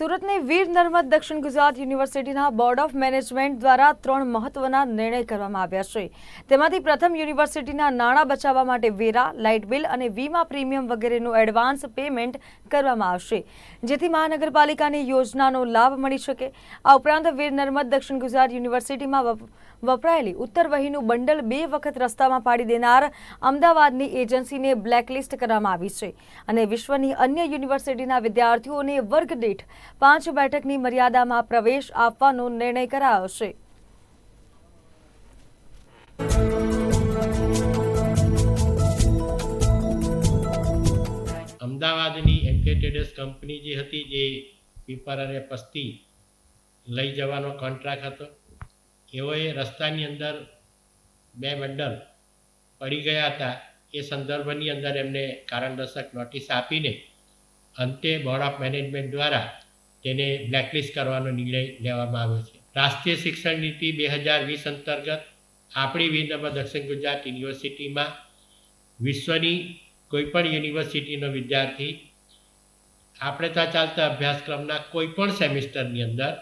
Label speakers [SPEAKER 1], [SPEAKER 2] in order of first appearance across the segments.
[SPEAKER 1] સુરતની વીર નર્મદ દક્ષિણ ગુજરાત યુનિવર્સિટીના બોર્ડ ઓફ મેનેજમેન્ટ દ્વારા ત્રણ મહત્વના નિર્ણય કરવામાં આવ્યા છે. તેમાંથી પ્રથમ યુનિવર્સિટીના નાણાં બચાવવા માટે વેરા, લાઇટ બિલ અને વીમા પ્રીમિયમ વગેરેનું એડવાન્સ પેમેન્ટ કરવામાં આવશે. જેથી મહાનગરપાલિકાની યોજનાનો લાભ મળી શકે. આ ઉપરાંત વીર નર્મદ દક્ષિણ ગુજરાત યુનિવર્સિટીમાં વપ- વપરાયેલી ઉત્તર વહીનું બંડલ બે વખત રસ્તામાં પાડી દેનાર અમદાવાદની એજન્સીને બ્લેકલિસ્ટ કરવામાં આવી છે. અને વિશ્વની અન્ય યુનિવર્સિટીના વિદ્યાર્થીઓને વર્ગ દીઠ પાંચ બેઠકની મર્યાદામાં પ્રવેશ આપવાનો નિર્ણય કરાયો છે.
[SPEAKER 2] અમદાવાદની એમકે ટ્રેડર્સ કંપની જે હતી, જે પીપર અને પસ્તી લઈ જવાનો કોન્ટ્રાક્ટ હતો, એઓએ રસ્તાની અંદર બે બંડલ પડી ગયા હતા. એ સંદર્ભની અંદર એમને કારણદર્શક નોટિસ આપીને અંતે બોર્ડ ઓફ મેનેજમેન્ટ દ્વારા તેને બ્લેકલિસ્ટ કરવાનો નિર્ણય લેવામાં આવ્યો છે. રાષ્ટ્રીય શિક્ષણ નીતિ બે હજાર વીસ અંતર્ગત આપણી વિનર્મદ દક્ષિણ ગુજરાત યુનિવર્સિટીમાં વિશ્વની કોઈપણ યુનિવર્સિટીનો વિદ્યાર્થી આપણે ત્યાં ચાલતા અભ્યાસક્રમના કોઈપણ સેમિસ્ટરની અંદર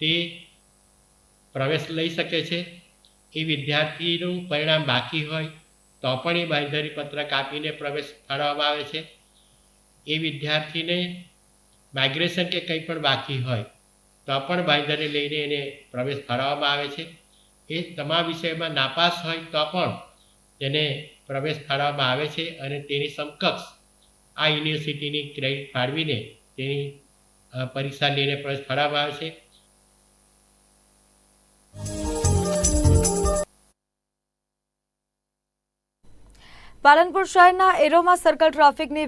[SPEAKER 2] તે પ્રવેશ લઈ શકે છે. એ વિદ્યાર્થીનું પરિણામ બાકી હોય તો પણ એ બાંયધરી પત્રક આપીને પ્રવેશ ફાળવવામાં આવે છે. એ વિદ્યાર્થીને માઇગ્રેશન કે કંઈ પણ બાકી હોય, તો પણ બાંયધરી લઈને એને પ્રવેશ ફાળવવામાં આવે છે. એ તમામ વિષયમાં નાપાસ હોય તો પણ તેને પ્રવેશ ફાળવવામાં આવે છે અને તેની સમકક્ષ આ યુનિવર્સિટીની ક્રેડિટ ફાળવીને તેની પરીક્ષા લઈને પ્રવેશ ફાળવવામાં આવે છે.
[SPEAKER 1] પાલનપુર શહેરના એરોમા સર્કલ ટ્રાફિકની